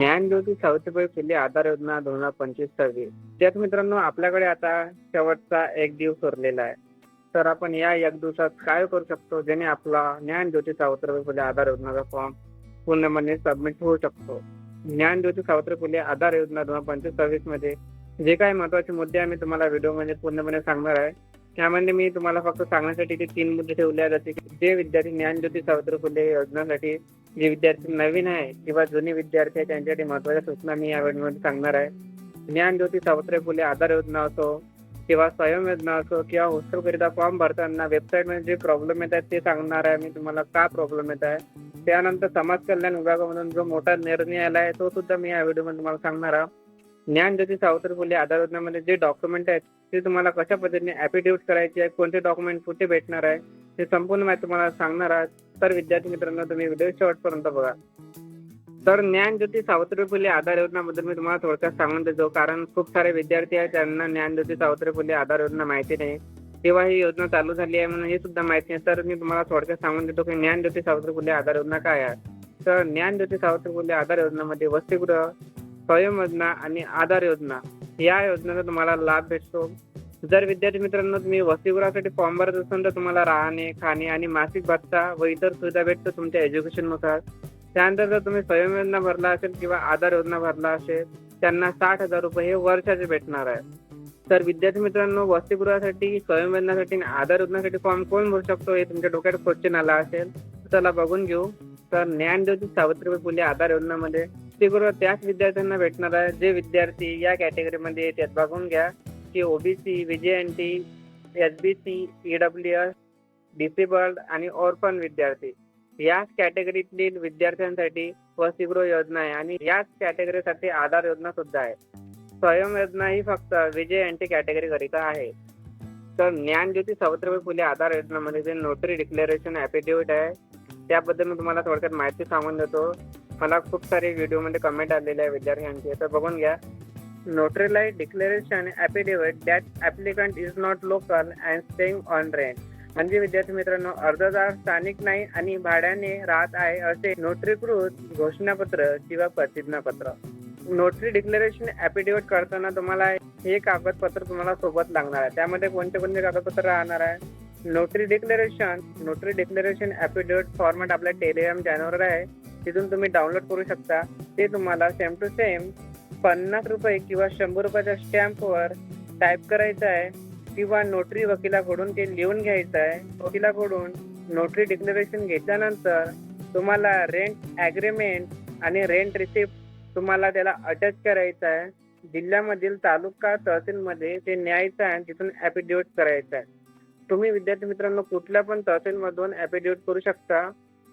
ज्योती सावित्रीबाई फुले आधार योजना दोन हजार पंचवीस सव्वीस. त्यात मित्रांनो आपल्याकडे आता शेवटचा एक दिवस उरलेला आहे. तर आपण या एक दिवसात काय करू शकतो ज्याने आपला ज्योती सावित्रीबाई फुले आधार योजनाचा फॉर्म पूर्णपणे सबमिट होऊ शकतो. ज्योती सावित्री फुले आधार योजना दोन हजार पंचवीस सव्वीसमध्ये जे काही महत्त्वाचे मुद्दे आहे मी तुम्हाला व्हिडिओमध्ये पूर्णपणे सांगणार आहे त्यामध्ये मी तुम्हाला फक्त सांगण्यासाठी ते तीन मुद्दे ठेवले जाते की जे विद्यार्थी ज्ञानज्योती सावित्री फुले योजनासाठी जे विद्यार्थी नवीन आहे किंवा जुने विद्यार्थी आहे त्यांच्यासाठी महत्त्वाच्या सूचना मी या वेळेमध्ये सांगणार आहे. ज्ञानज्योती सावित्री फुले आधार योजना असो किंवा स्वयं योजना असो किंवा हॉस्टेलकरिता फॉर्म भरताना वेबसाईटमध्ये जे प्रॉब्लेम येत आहेत ते सांगणार आहे. मी तुम्हाला का प्रॉब्लेम येत आहे? त्यानंतर समाज कल्याण विभागामधून जो मोठा निर्णय आला आहे तो सुद्धा मी या व्हिडिओमध्ये तुम्हाला सांगणार आहे. ज्ञानज्योती सावत्र फुले आधार योजनेमध्ये जे डॉक्युमेंट आहेत ते तुम्हाला कशा पद्धतीने ऍफिडेव्हिट करायचे आहे कोणते डॉक्युमेंट कुठे भेटणार आहे हे संपूर्ण माहिती तुम्हाला सांगणार आहात. तर विद्यार्थी मित्रांनो तुम्ही व्हिडिओ शेवटपर्यंत बघा. तर ज्ञानज्योती सावित्री फुले आधार योजनाबद्दल मी तुम्हाला थोडक्यात सांगून देतो. कारण खूप सारे विद्यार्थी आहेत त्यांना ज्ञानज्योती सावित्री फुले आधार योजना माहिती नाही. तेव्हा ही योजना चालू झाली आहे म्हणून हे सुद्धा माहिती नाही. तर मी तुम्हाला थोडक्यात सांगून देतो की ज्ञानज्योती सावित्री फुले आधार योजना काय आहे. तर ज्ञानज्योती सावित्री फुले आधार योजनामध्ये वसतिगृह स्वयं योजना आणि आधार योजना. या योजनेचा तुम्हाला लाभ भेटतो. जर विद्यार्थी मित्रांनो तुम्ही वसतिगृहासाठी फॉर्म भरत असाल तर तुम्हाला राहणे खाणे आणि मासिक भत्ता व इतर सुविधा भेटतो तुमच्या एज्युकेशननुसार त्यानंतर जर तुम्ही स्वयं योजना भरला असेल किंवा आधार योजना भरला असेल त्यांना साठ हजार रुपये हे वर्षाचे भेटणार आहे. तर विद्यार्थी मित्रांनो वसतिगृहासाठी स्वयं योजनासाठी आणि आधार योजनासाठी फॉर्म कोण भरू शकतो हे तुमच्या डोक्यात क्वेश्चन आला असेल. चला बघून घेऊ. तर ज्ञानज्योती सावित्रीबाई फुले आधार योजनामध्ये वसतिगृह त्याच विद्यार्थ्यांना भेटणार आहे. जे विद्यार्थी या कॅटेगरीमध्ये येतात बघून घ्या. की OBC VJNT SBC EWS disabled आणि ऑर्फन विद्यार्थी. याच कॅटेगरीतील विद्यार्थ्यांसाठी वसतिगृह योजना आहे आणि याच कॅटेगरीसाठी आधार योजना सुद्धा आहे. स्वयं योजना ही फक्त विजय एनटी कॅटेगरी करिता आहे. तर ज्ञानज्योती सावित्रीबाई फुले आधार योजनामध्ये जे नोटरी डिक्लेरेशन ॲफिडेव्हिट आहे त्याबद्दल मी तुम्हाला थोडक्यात माहिती सांगून देतो. मला खूप सारे व्हिडिओमध्ये कमेंट आलेले आहे विद्यार्थ्यांचे. तर बघून घ्या. Notarize declaration affidavit that applicant is not local and staying on rent म्हणजे विद्यार्थी मित्रांनो अर्जदार स्थानिक नाही आणि भाड्याने राहत आहे असे नोटरीकृत घोषणापत्र किंवा प्रतिज्ञापत्र. नोटरी डिक्लेरेशन ॲफिडेव्हिट करताना तुम्हाला हे कागदपत्र तुम्हाला सोबत लागणार आहे. त्यामध्ये कोणते कोणते कागदपत्र राहणार आहे? Notary declaration notary declaration affidavit format आपल्या टेलिग्राम चॅनलवर आहे. तिथून तुम्ही डाउनलोड करू शकता. ते तुम्हाला सेम टू सेम पन्नास रुपये किंवा शंभर रुपयाच्या स्टॅम्पवर टाईप करायचं आहे. किंवा नोटरी वकिलाकडून ते लिहून घ्यायचं आहे. वकिलाकडून नोटरी डिक्लेरेशन घेतल्यानंतर तुम्हाला रेंट ॲग्रीमेंट आणि रेंट रिसिप्ट तुम्हाला त्याला अटॅच करायचं आहे. जिल्ह्यामधील तालुका तहसीलमध्ये ते न्यायचं आहे तिथून ॲपिड्यूट करायचं आहे. तुम्ही विद्यार्थी मित्रांनो कुठल्या पण तहसीलमधून ॲपिड्यूट करू शकता.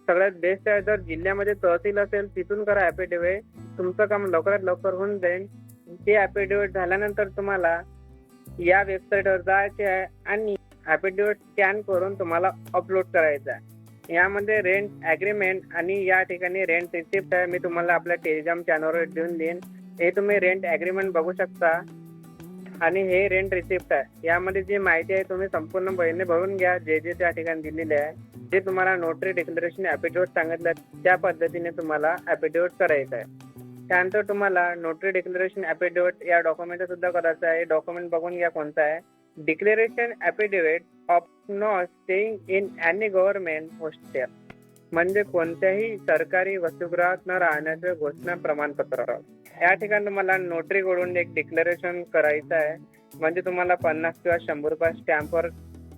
सगळ्यात बेस्ट आहे. जर जिल्ह्यामध्ये तहसील असेल तिथून करा ॲफिडेव्हिट तुमचं काम लवकरात लवकर होऊन जाईल. ते ॲफिडेव्हिट झाल्यानंतर तुम्हाला या वेबसाईटवर जायचे आहे आणि ॲफिडेव्हिट स्कॅन करून तुम्हाला अपलोड करायचं आहे. यामध्ये रेंट ॲग्रीमेंट आणि या ठिकाणी रेंट रिसिप्ट आहे. मी तुम्हाला आपल्या टेलिग्राम चॅनलवर देऊन देईन. हे तुम्ही रेंट ॲग्रीमेंट बघू शकता. आणि हे रेंट रिसिप्ट आहे. यामध्ये जी माहिती आहे तुम्ही संपूर्ण बहिणी भरून घ्या. जे जे त्या ठिकाणी दिलेले आहे जे तुम्हाला नोटरी डिक्लेरेशन ॲफिडेव्हिट सांगितलं त्या पद्धतीने तुम्हाला ॲफिडेव्हिट करायचं आहे. त्यानंतर तुम्हाला नोटरी डिक्लेरेशन ॲफिडेव्हिट या डॉक्युमेंट सुद्धा करायचं आहे. डॉक्युमेंट बघून घ्या कोणता आहे. Declaration affidavit of not staying in any government hostel म्हणजे कोणत्याही सरकारी वसुगृहात न राहण्याचे घोषणा प्रमाणपत्र या ठिकाणी तुम्हाला नोटरीकडून एक डिक्लेरेशन करायचं आहे. म्हणजे तुम्हाला पन्नास किंवा शंभर रुपये स्टॅम्पवर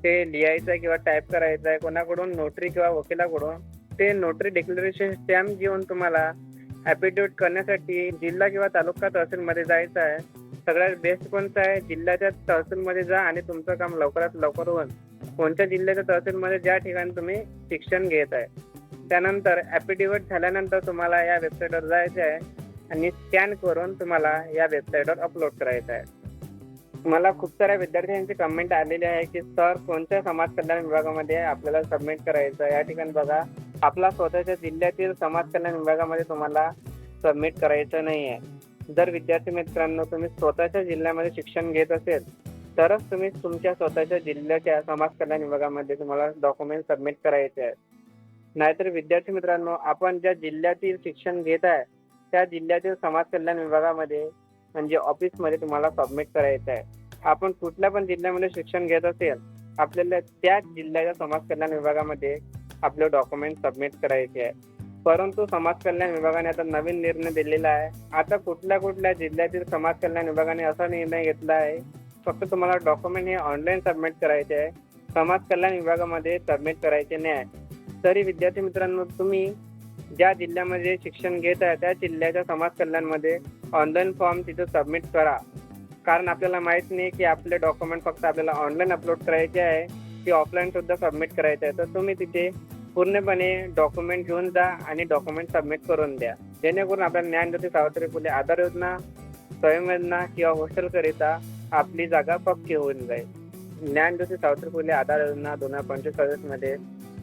ते लिहायचं आहे किंवा टाईप करायचं आहे. कोणाकडून नोटरी किंवा वकिलाकडून ते नोटरी डिक्लेरेशन स्टॅम्प घेऊन तुम्हाला ॲफिडेव्हिट करण्यासाठी जिल्हा किंवा तालुका तहसीलमध्ये जायचं आहे. सगळ्यात बेस्ट कोणतं आहे? जिल्ह्याच्या तहसीलमध्ये जा आणि तुमचं काम लवकरात लवकर होऊन कोणत्या जिल्ह्याच्या तहसीलमध्ये ज्या ठिकाणी तुम्ही शिक्षण घेत आहे. त्यानंतर ॲफिडेव्हिट झाल्यानंतर तुम्हाला या वेबसाईटवर जायचं आहे आणि स्कॅन करून तुम्हाला या वेबसाईटवर अपलोड करायचं आहे. मला खूप साऱ्या विद्यार्थ्यांचे कमेंट आलेले आहे की सर कोणत्या समाज कल्याण विभागामध्ये आपल्याला सबमिट करायचं या ठिकाणी बघा आपला स्वतःच्या जिल्ह्यातील समाज कल्याण विभागामध्ये तुम्हाला सबमिट करायचं नाही आहे. जर विद्यार्थी मित्रांनो तुम्ही स्वतःच्या जिल्ह्यामध्ये शिक्षण घेत असेल तरच तुम्ही तुमच्या स्वतःच्या जिल्ह्याच्या समाज कल्याण विभागामध्ये तुम्हाला डॉक्युमेंट सबमिट करायचे आहेत. नाहीतर विद्यार्थी मित्रांनो आपण ज्या जिल्ह्यातील शिक्षण घेत आहे त्या जिल्ह्यातील समाज कल्याण विभागामध्ये म्हणजे ऑफिसमध्ये तुम्हाला सबमिट करायचं आहे. आपण कुठल्या पण जिल्ह्यामध्ये शिक्षण घेत असेल आपल्याला त्या जिल्ह्याच्या समाज कल्याण विभागामध्ये आपले डॉक्युमेंट सबमिट करायचे आहे. परंतु समाज कल्याण विभागाने आता नवीन निर्णय दिलेला आहे. आता कुठल्या कुठल्या जिल्ह्यातील समाज कल्याण विभागाने असा निर्णय घेतला आहे फक्त तुम्हाला डॉक्युमेंट हे ऑनलाईन सबमिट करायचे आहे. समाज कल्याण विभागामध्ये सबमिट करायचे नाही आहे. तरी विद्यार्थी मित्रांनो तुम्ही ज्या जिल्ह्यामध्ये शिक्षण घेत आहे त्या जिल्ह्याच्या समाज कल्याणमध्ये ऑनलाईन फॉर्म तिथे सबमिट करा. कारण आपल्याला माहीत नाही की आपले डॉक्युमेंट फक्त आपल्याला ऑनलाईन अपलोड करायचे आहे की ऑफलाईन सुद्धा सबमिट करायचे आहे. तर तुम्ही तिथे पूर्णपणे डॉक्युमेंट घेऊन जा आणि डॉक्युमेंट सबमिट करून द्या. जेणेकरून आपल्याला ज्ञानज्योती सावित्री फुले आधार योजना स्वयंवेदना किंवा हॉस्टेलकरिता आपली जागा पक्की होऊन जाईल. ज्ञानज्योती सावित्री फुले आधार योजना दोन हजार पंचवीसमध्ये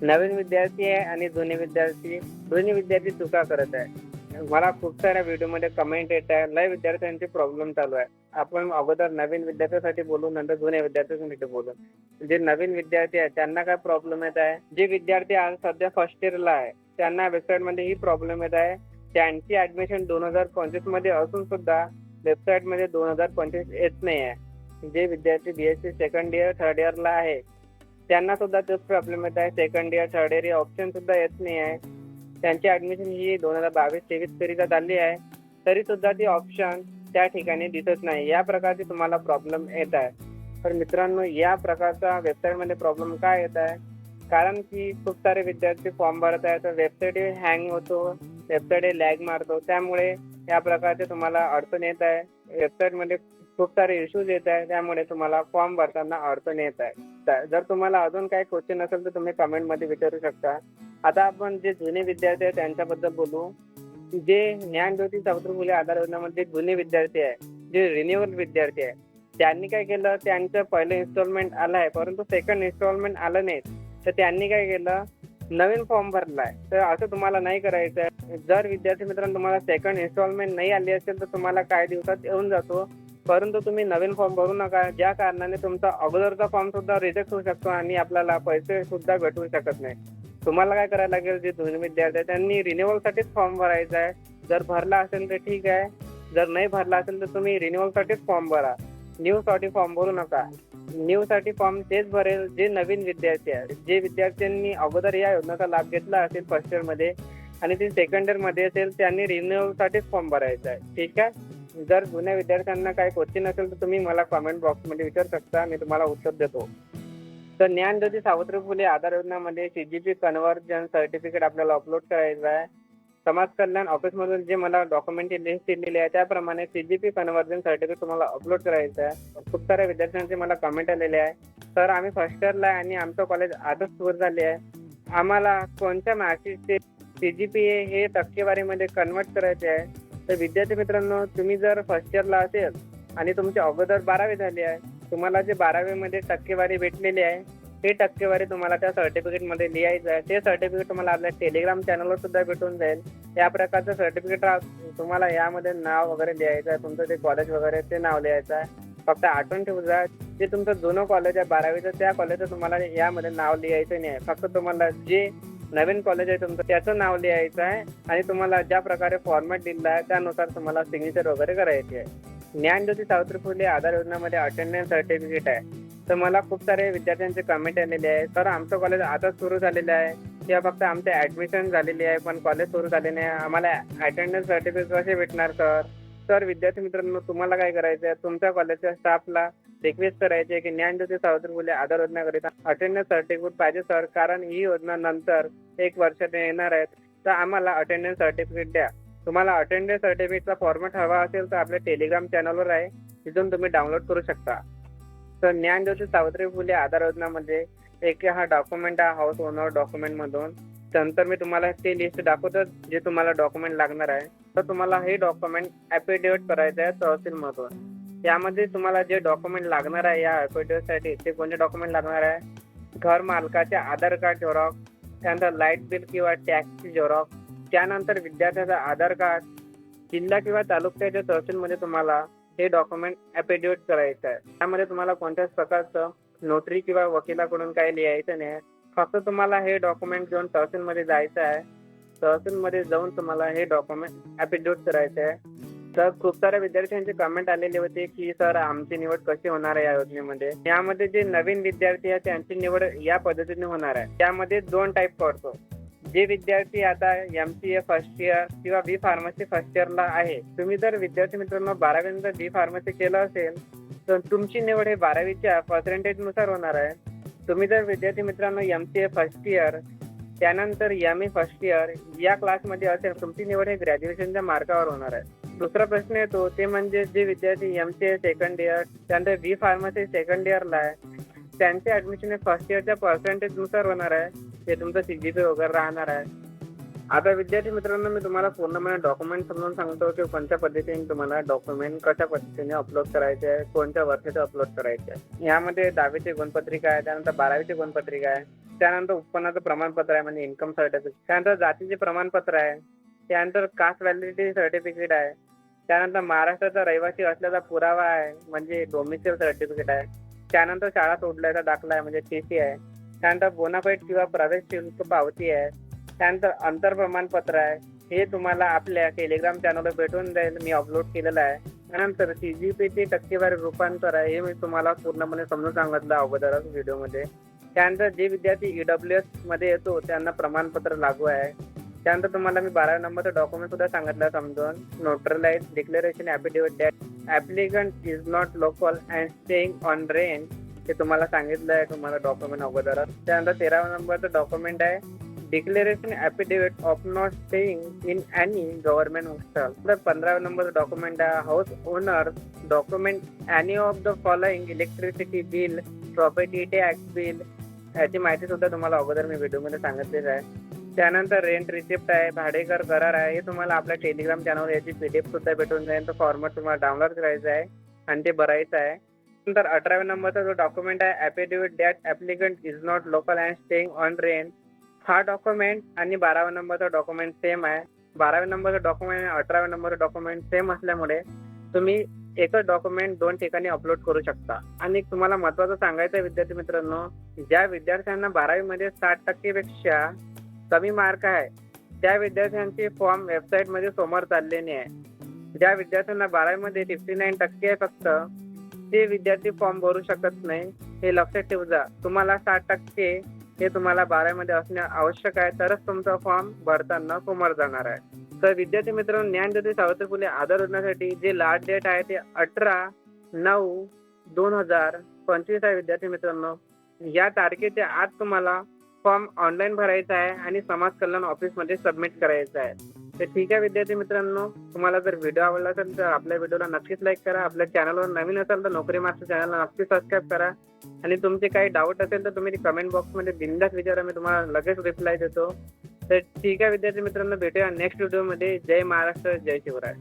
नवीन विद्यार्थी आहे आणि जुने विद्यार्थी दोन्ही विद्यार्थी चुका करत आहे. मला खूप साऱ्या व्हिडिओमध्ये कमेंट येत आहे. लय विद्यार्थ्यांचे प्रॉब्लेम चालू आहे. आपण अगोदर नवीन विद्यार्थ्यांसाठी बोलू नंतर जुन्या विद्यार्थ्यांसाठी बोलू. जे नवीन विद्यार्थी आहेत त्यांना काय प्रॉब्लेम येत आहे? जे विद्यार्थी आज सध्या फर्स्ट इयरला आहे त्यांना वेबसाईटमध्ये ही प्रॉब्लेम येत आहे. त्यांची ऍडमिशन दोन हजार पंचवीसमध्ये असून सुद्धा वेबसाईटमध्ये दोन हजार पंचवीस येत नाही आहे जे विद्यार्थी बीएससी सेकंड इयर थर्ड इयरला आहे त्यांना सुद्धा तोच प्रॉब्लेम येत आहे. Second year third year option सुद्धा येत नाही आहे. त्यांची ऍडमिशन ही दोन हजार बावीस तेवीस करिता चालली आहे. तरी सुद्धा ती ऑप्शन त्या ठिकाणी दिसत नाही. या प्रकारचे तुम्हाला प्रॉब्लेम येत आहे. तर मित्रांनो या प्रकारचा वेबसाईटमध्ये प्रॉब्लेम काय येत आहे? कारण की खूप सारे विद्यार्थी फॉर्म भरत आहे तर वेबसाईट हँग होतो वेबसाईट लॅग मारतो. त्यामुळे या प्रकारचे तुम्हाला अडचण येत आहे. वेबसाईटमध्ये खूप सारे इश्यूज येत आहे. त्यामुळे तुम्हाला फॉर्म भरताना अडचण येत आहे. जर तुम्हाला अजून काही क्वेश्चन असेल तर तुम्ही कमेंटमध्ये विचारू शकता. आता आपण जे जुने विद्यार्थी आहेत त्यांच्याबद्दल बोलू. जे ज्ञानज्योती सावित्री फुले आधार योजनामध्ये जुने विद्यार्थी आहे जे रिन्युअल विद्यार्थी आहे त्यांनी काय केलं? त्यांचं पहिलं इन्स्टॉलमेंट आलं आहे परंतु सेकंड इन्स्टॉलमेंट आलं नाही. तर त्यांनी काय केलं? नवीन फॉर्म भरलाय. तर असं तुम्हाला नाही करायचं आहे जर विद्यार्थी मित्रांनो तुम्हाला सेकंड इन्स्टॉलमेंट नाही आली असेल तर तुम्हाला काही दिवसात येऊन जातो. परंतु तुम्ही नवीन फॉर्म भरू नका. ज्या कारणाने तुमचा अगोदरचा फॉर्म सुद्धा रिजेक्ट होऊ शकतो आणि आपल्याला पैसे सुद्धा भेटू शकत नाही. तुम्हाला काय करायला लागेल? जे जुने विद्यार्थी आहेत त्यांनी रिन्युअलसाठीच फॉर्म भरायचा आहे. जर भरला असेल तर ठीक आहे. जर नाही भरला असेल तर तुम्ही रिन्युअलसाठीच फॉर्म भरा. न्यू साठी फॉर्म भरू नका. न्यू साठी फॉर्म तेच भरेल जे नवीन विद्यार्थी आहेत. जे विद्यार्थ्यांनी अगोदर या योजनेचा लाभ घेतला असेल फर्स्ट इयरमध्ये आणि ते सेकंड इयरमध्ये असेल त्यांनी रिन्युअलसाठीच फॉर्म भरायचा आहे. ठीक आहे? जर जुन्या विद्यार्थ्यांना काही क्वेश्चन असेल तर तुम्ही मला कमेंट बॉक्समध्ये विचारू शकता मी तुम्हाला उत्तर देतो. तर ज्ञानज्योती सावित्री फुले आधार योजनेमध्ये सीजीपी कन्व्हर्जन सर्टिफिकेट आपल्याला अपलोड करायचं आहे. समाज कल्याण ऑफिसमधून जे मला डॉक्युमेंटची लिस्ट दिलेली आहे त्याप्रमाणे सीजीपी कन्व्हर्जन सर्टिफिकेट तुम्हाला अपलोड करायचं आहे. खूप साऱ्या विद्यार्थ्यांचे मला कमेंट आलेले आहे. सर आम्ही फर्स्ट इयरला आहे आणि आमचं कॉलेज आजच सुरू झाले आहे. आम्हाला कोणत्या मार्कशीटचे सीजीपी हे टक्केवारीमध्ये कन्वर्ट करायचे आहे? तर विद्यार्थी मित्रांनो तुम्ही जर फर्स्ट इयरला असेल आणि तुमची अगोदर बारावी झाली आहे तुम्हाला जे बारावीमध्ये टक्केवारी भेटलेली आहे ते टक्केवारी तुम्हाला त्या सर्टिफिकेटमध्ये लिहायचं आहे. ते सर्टिफिकेट तुम्हाला आपल्या टेलिग्राम चॅनलवर सुद्धा भेटून जाईल. या प्रकारचं सर्टिफिकेट तुम्हाला यामध्ये नाव वगैरे लिहायचं आहे तुमचं ते कॉलेज वगैरे ते नाव लिहायचं आहे. फक्त आठवण ठेवू जा जे तुमचं जुनं कॉलेज आहे बारावीचं त्या कॉलेजचं तुम्हाला यामध्ये नाव लिहायचं नाही आहे. फक्त तुम्हाला जे नवीन कॉलेज आहे तुमचं त्याचं नाव लिहायचं आहे आणि तुम्हाला ज्या प्रकारे फॉर्मॅट दिलेला आहे त्यानुसार तुम्हाला सिग्नेचर वगैरे करायची आहे. ज्ञानज्योती सावित्री फुले आधार योजनामध्ये अटेंडन्स सर्टिफिकेट आहे. तर मला खूप सारे विद्यार्थ्यांचे कमेंट आलेले आहे सर आमचं कॉलेज आताच सुरू झालेलं आहे. किंवा फक्त आमचे ऍडमिशन झालेली आहे पण कॉलेज सुरू झाले नाही. आम्हाला अटेंडन्स सर्टिफिकेट कसे भेटणार सर? तर विद्यार्थी मित्रांनो तुम्हाला काय करायचं आहे तुमच्या कॉलेजच्या स्टाफला रिक्वेस्ट करायची आहे की ज्ञानज्योती सावित्री फुले आधार योजनेकरिता अटेंडन्स सर्टिफिकेट पाहिजे सर कारण ही योजना नंतर एक वर्षात येणार आहेत. तर आम्हाला अटेंडन्स सर्टिफिकेट द्या. तुम्हाला अटेंडन्स सर्टिफिकेटचा फॉर्मॅट हवा असेल तर आपल्या टेलिग्राम चॅनलवर आहे. तिथून तुम्ही डाउनलोड करू शकता. तर ज्ञानज्योती सावित्री फुले आधार योजनामध्ये एक हा डॉक्युमेंट हा हाऊस ओनर डॉक्युमेंट मधून. नंतर मी तुम्हाला ते लिस्ट दाखवतो जे तुम्हाला डॉक्युमेंट लागणार आहे. तर तुम्हाला हे डॉक्युमेंट ॲफिडेविट करायचं आहे तहसील मधून यामध्ये तुम्हाला जे डॉक्युमेंट लागणार आहे या ॲफिडेविटसाठी ते कोणते डॉक्युमेंट लागणार आहे? घर मालकाचे आधार कार्ड झेरॉक्स त्यानंतर लाइट बिल किंवा टॅक्सची झेरॉक्स त्यानंतर विद्यार्थ्याचा आधार कार्ड जिल्हा किंवा तालुक्याच्या तहसीलमध्ये तुम्हाला हे डॉक्युमेंट ॲफिडेविट करायचं आहे. त्यामध्ये तुम्हाला कोणत्याच प्रकारचं नोटरी किंवा वकिलाकडून काही लिहायचं नाही. फक्त तुम्हाला हे डॉक्युमेंट घेऊन तहसीलमध्ये जायचं आहे. तहसीलमध्ये जाऊन तुम्हाला हे डॉक्युमेंट ॲफिडेविट करायचं आहे. तर खूप साऱ्या विद्यार्थ्यांचे कमेंट आलेले होते की सर आमची निवड कशी होणार आहे या योजनेमध्ये? यामध्ये जे नवीन विद्यार्थी आहे त्यांची निवड या पद्धतीने होणार आहे. त्यामध्ये दोन टाईप पडतो जे विद्यार्थी आता M C A first year किंवा बी फार्मसी फर्स्ट इयरला आहे. तुम्ही जर विद्यार्थी मित्रांनो बारावीनंतर बी फार्मसी केलं असेल तर तुमची निवड हे बारावीच्या पर्सेंटेजनुसार होणार आहे. तुम्ही जर विद्यार्थी मित्रांनो M C A first year त्यानंतर एम ए फर्स्ट इयर या क्लासमध्ये असेल तुमची निवड हे ग्रॅज्युएशनच्या मार्कावर होणार आहे. दुसरा प्रश्न येतो ते म्हणजे जे विद्यार्थी M C A second year त्यानंतर बी फार्मसी सेकंड इयरला आहे त्यांचे ऍडमिशन हे फर्स्ट इयरच्या पर्सेंटेजनुसार होणार आहे. ते तुमचं सीजीपी वगैरे राहणार आहे. आता विद्यार्थी मित्रांनो मी तुम्हाला पूर्णपणे डॉक्युमेंट समजून सांगतो की कोणत्या पद्धतीने तुम्हाला डॉक्युमेंट कशा पद्धतीने अपलोड करायचे आहे कोणत्या वर्षाचे अपलोड करायचे आहे. यामध्ये दहावीची गुणपत्रिका आहे त्यानंतर बारावीची गुणपत्रिका आहे त्यानंतर उत्पन्नाचं प्रमाणपत्र आहे म्हणजे इन्कम सर्टिफिकेट त्यानंतर जातीचे प्रमाणपत्र आहे त्यानंतर कास्ट व्हॅलिडिटी सर्टिफिकेट आहे त्यानंतर महाराष्ट्राचा रहिवासी असल्याचा पुरावा आहे म्हणजे डोमिसिल सर्टिफिकेट आहे त्यानंतर शाळा सोडल्याचा दाखला आहे म्हणजे टी सी आहे त्यानंतर बोनाफाईट किंवा प्रवेश शुल्क पावती आहे अंतर प्रमाणपत्र आहे. हे तुम्हाला आपल्या टेलिग्राम चॅनलवर भेटून जाईल. मी अपलोड केलेलं आहे. त्यानंतर सीजीपीची टक्केवारी रूपांतर आहे. हे मी तुम्हाला पूर्णपणे समजून सांगितलं अगोदरच व्हिडिओमध्ये. त्यानंतर जे विद्यार्थी ईडब्ल्यू एसमध्ये येतो त्यांना प्रमाणपत्र लागू आहे. त्यानंतर तुम्हाला मी बारा नंबरचं डॉक्युमेंट सुद्धा सांगितलं समजून. Notarize declaration affidavit that applicant is not local and staying on rent हे तुम्हाला सांगितलं आहे. तुम्हाला डॉक्युमेंट अगोदरच. त्यानंतर तेरा नंबरचं डॉक्युमेंट आहे. Declaration affidavit of not staying in any government hostel तर पंधरा नंबरचं डॉक्युमेंट आहे house owner document any of the following electricity bill property tax bill याची माहिती सुद्धा तुम्हाला अगोदर मी व्हिडिओमध्ये सांगितलेली आहे. त्यानंतर रेंट रिसिप्ट आहे भाडेकर करार आहे हे तुम्हाला आपल्या टेलिग्राम चॅनलवर याची पीडीएफ सुद्धा भेटून जाईल. तो फॉर्मॅट तुम्हाला डाउनलोड करायचा आहे आणि ते भरायचं आहे. नंतर अठराव्या नंबरचा जो डॉक्युमेंट आहे affidavit that applicant is not local and staying on rent हा डॉक्युमेंट आणि बाराव्या नंबरचा डॉक्युमेंट सेम आहे. बाराव्या नंबरचा डॉक्युमेंट आणि अठराव्या नंबरचा डॉक्युमेंट सेम असल्यामुळे तुम्ही एकच डॉक्युमेंट दोन ठिकाणी अपलोड करू शकता. आणि तुम्हाला महत्वाचं सांगायचं विद्यार्थी मित्रांनो ज्या विद्यार्थ्यांना बारावीमध्ये साठ टक्केपेक्षा कमी मार्क आहे त्या विद्यार्थ्यांचे फॉर्म वेबसाईटमध्ये समोर चाललेले आहे. ज्या विद्यार्थ्यांना बारावीमध्ये फिफ्टी नाईन टक्के आहे फक्त ते विद्यार्थी फॉर्म भरू शकत नाही. हे लक्षात ठेवू जा तुम्हाला साठ टक्के हे तुम्हाला बारावीमध्ये असणे आवश्यक आहे. तरच तुमचा फॉर्म भरताना समोर जाणार आहे. तर विद्यार्थी मित्रांनो ज्ञानज्योती सावित्री फुले आधार योजनेसाठी जे लास्ट डेट आहे ते अठरा नऊ दोन हजार पंचवीस आहे विद्यार्थी मित्रांनो. या तारखेच्या आज तुम्हाला फॉर्म ऑनलाईन भरायचा आहे आणि समाज कल्याण ऑफिसमध्ये सबमिट करायचा आहे. तर ठीक आहे विद्यार्थी मित्रांनो तुम्हाला जर व्हिडिओ आवडला असेल तर आपल्या व्हिडिओला नक्कीच लाईक करा. आपल्या चॅनलवर नवीन असाल तर नोकरी मास्टर चॅनलला नक्की सबस्क्राईब करा. आणि तुमचे काही डाऊट असेल तर तुम्ही कमेंट बॉक्समध्ये बिंदास विचारा. मी तुम्हाला लगेच रिप्लाय देतो. तर ठीक आहे विद्यार्थी मित्रांनो भेटूया नेक्स्ट व्हिडिओमध्ये जय महाराष्ट्र जय शिवराय.